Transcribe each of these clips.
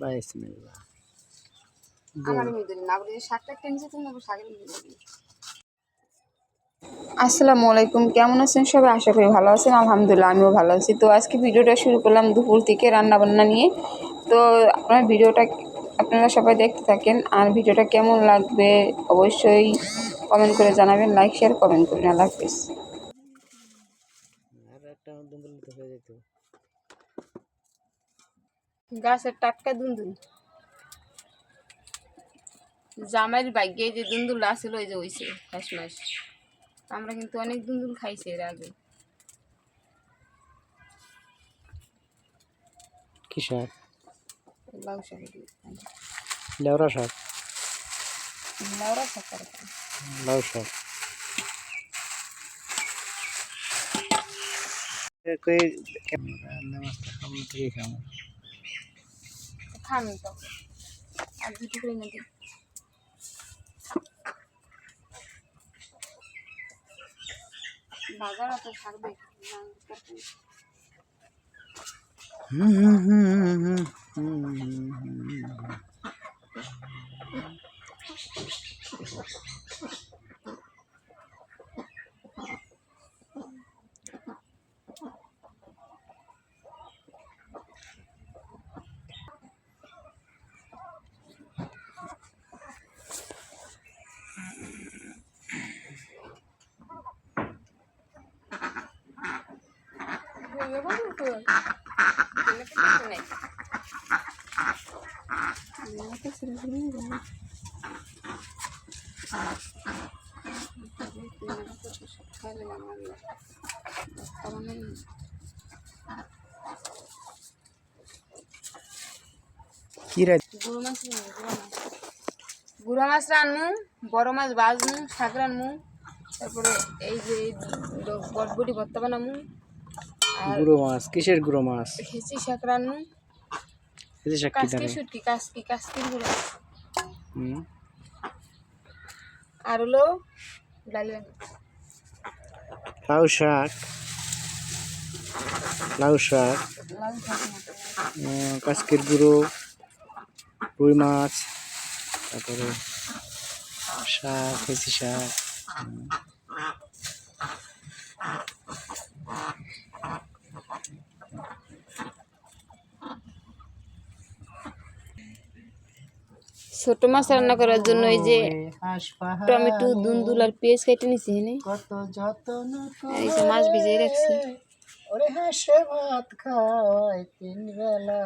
বাইসমিল্লাহ আসসালামু আলাইকুম কেমন আছেন সবাই? আশা করি ভালো আছেন আলহামদুলিল্লাহ আমিও ভালো আছি। তো আজকে ভিডিওটা শুরু করলাম দুপুর থেকে রান্না বান্না নিয়ে। তো আপনার ভিডিওটা আপনারা সবাই দেখতে থাকেন আর ভিডিওটা কেমন লাগবে অবশ্যই কমেন্ট করে জানাবেন লাইক শেয়ার কমেন্ট করবেন। আল্লাহ হাফিজ আর একটা দুন্দুল তো হয়ে যেত গাছের টাটকা দুন্দুল জামাইয়ের ভাগ্যে যে দুন্দুল আসছিল ওই যে হয়েছে ফাঁস মাস আমরা কিন্তু অনেক দুন্দুল খাইছি এর আগে কি শাক লাউ শাক। লেওরা শাক লাউরা শাক লাউ শাক কই রান্না মাছটা খাব থেকে খাব খান তো আর দুটো করে না দিই বাজার অত থাকবে হুম হুম কি রে? গুঁড়ো মাছ রান্না, গুঁড়ো মাছ গুঁড়ো মাছ রানমু বড় মাছ বাজমু শাক রানমু তারপরে এই যে বটবটি ভর্তা বানামু গুঁড়ো মাছ কিসের গুঁড়ো মাছ? হেঁচি শাক এই যে শাক কি কাসকি দাঁড়ে শুটকি কাসকি কাসকির গুঁড়ো। হুম। আর হলো ডাল বানাবো। লাউ শাক। লাউ শাক। কাচকির গুঁড়ো রুই মাছ তারপরে শাক হেঁচি শাক। ছোট মাছ রান্না করার জন্য এই যে টমেটো দুন্দুল আর পেঁয়াজ কেটে নিছি যত্ন এই যে মাছ ভিজিয়ে রাখছি। ওরে হাঁসে ভাত খাওয়াই তিন বেলা।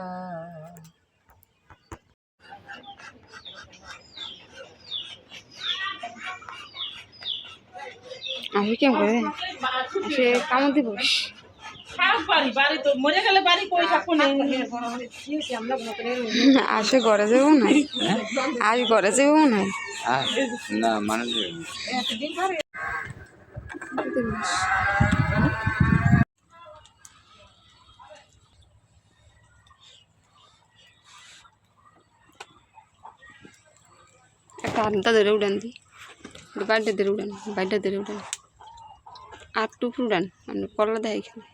আসে কেমন করে আসে কামড় দিব আসে ঘরে যাব না। আজ ঘরে যাব না। না মানে একটা আধা ধরে উড়ান দি। বাড়িটা ধরে উড়ান বাড়িটা ধরে উড়ান। আর টুকু উড়ান আপনি কলা দেয় এখানে।